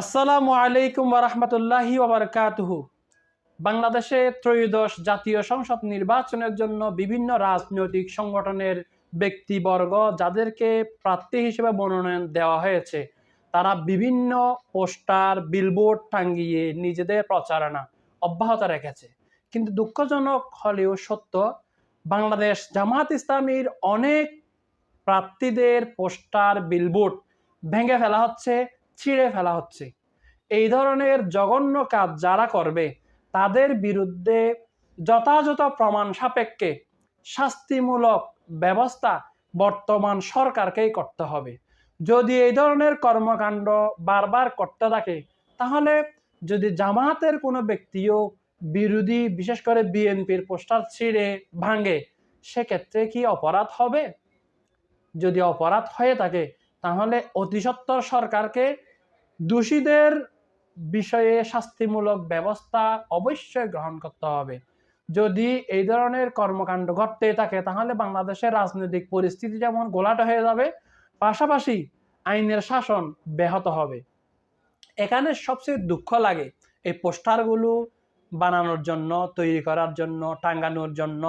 আসসালামু আলাইকুম ওরহমতুল্লাহি ওবরকাতুহু বাংলাদেশে ত্রয়োদশ জাতীয় সংসদ নির্বাচনের জন্য বিভিন্ন রাজনৈতিক সংগঠনের ব্যক্তিবর্গ যাদেরকে প্রার্থী হিসেবে মনোনয়ন দেওয়া হয়েছে, তারা বিভিন্ন পোস্টার বিলবোর্ড টাঙ্গিয়ে নিজেদের প্রচারণা অব্যাহত রেখেছে। কিন্তু দুঃখজনক হলেও সত্য, বাংলাদেশ জামাত ইসলামীর অনেক প্রার্থীদের পোস্টার বিলবোর্ড ভেঙে ফেলা হচ্ছে। ছিঁড়ে ফেলা হচ্ছে। এই ধরনের জঘন্য কাজ যারা করবে, তাদের বিরুদ্ধে যথাযথ প্রমাণ সাপেক্ষে শাস্তিমূলক ব্যবস্থা বর্তমান সরকারকেই করতে হবে। যদি এই ধরনের কর্মকাণ্ড বারবার করতে থাকে, তাহলে যদি জামাতের কোনো ব্যক্তিও বিরোধী, বিশেষ করে বিএনপির পোস্টার ছিঁড়ে ভাঙে, সেক্ষেত্রে কি অপরাধ হবে? যদি অপরাধ হয়ে থাকে তাহলে অতিসত্বর সরকারকে দোষীদের বিষয়ে শাস্তিমূলক ব্যবস্থা অবশ্যই গ্রহণ করতে হবে। যদি এই ধরনের কর্মকাণ্ড ঘটতে থাকে, তাহলে বাংলাদেশের রাজনৈতিক পরিস্থিতি যেমন গোলাটা হয়ে যাবে, পাশাপাশি আইনের শাসন ব্যাহত হবে। এখানে সবচেয়ে দুঃখ লাগে এই পোস্টারগুলো বানানোর জন্য, তৈরি করার জন্য টাঙ্গানোর জন্য।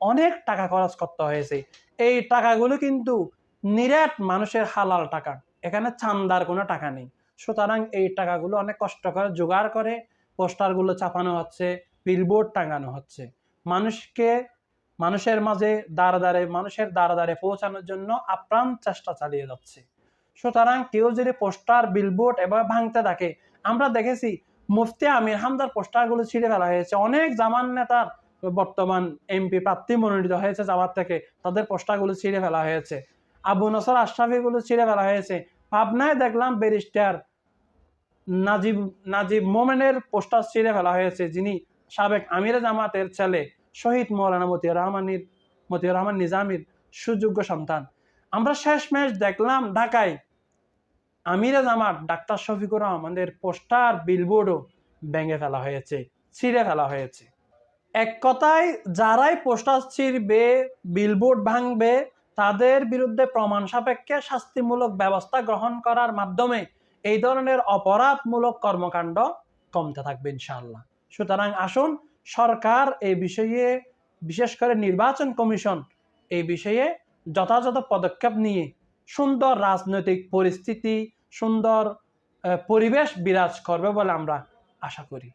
অনেক টাকা খরচ করতে হয়েছে। এই টাকাগুলো কিন্তু নিরাট মানুষের হালাল টাকা। এখানে চান্দার কোনো টাকা নেই। সুতরাং এই টাকাগুলো অনেক কষ্ট করে জোগাড় করে পোস্টারগুলো চাপানো হচ্ছে বিলবোর্ড টাঙানো হচ্ছে। মানুষকে, মানুষের মাঝে দাঁড়ে দাঁড়ে মানুষের দাঁড়ে দাঁড়ে পৌঁছানোর জন্য আপ্রাণ চেষ্টা চালিয়ে যাচ্ছে। সুতরাং কেউ যদি পোস্টার বিলবোর্ড এবার ভাঙতে থাকে, আমরা দেখেছি মুফতি আমির হামদার পোস্টারগুলো ছিঁড়ে ফেলা হয়েছে। অনেক জামান নেতার বর্তমান এমপি প্রার্থী মনোনীত হয়েছে জামাত থেকে, তাদের পোস্টারগুলো ছিঁড়ে ফেলা হয়েছে। আবু নসর আশরাফিগুলো ছিঁড়ে ফেলা হয়েছে। পাবনায় দেখলাম ব্যারিস্টার নাজিব নাজিব মোমেনের পোস্টার ছিঁড়ে ফেলা হয়েছে, যিনি সাবেক আমির জামাতের ছেলে শহীদ মৌলানা মতিউর রহমানির, মতিউর রহমান নিজামির সুযোগ্য সন্তান। আমরা শেষ ম্যাচ দেখলাম ঢাকায় আমিরে জামাত ডাক্তার শফিকুর রহমানের পোস্টার, বিলবোর্ডও ভেঙে ফেলা হয়েছে, ছিঁড়ে ফেলা হয়েছে। এক কথায়, যারাই পোস্টার ছিঁড়বে, বিলবোর্ড ভাঙবে তাদের বিরুদ্ধে প্রমাণ সাপেক্ষে শাস্তিমূলক ব্যবস্থা গ্রহণ করার মাধ্যমে এই ধরনের অপরাধমূলক কর্মকাণ্ড কমতে থাকবে ইনশাআল্লাহ। সুতরাং আসুন সরকার এই বিষয়ে, বিশেষ করে নির্বাচন কমিশন এই বিষয়ে যথাযথ পদক্ষেপ নিয়ে সুন্দর রাজনৈতিক পরিস্থিতি, সুন্দর পরিবেশ বিরাজ করবে বলে আমরা আশা করি।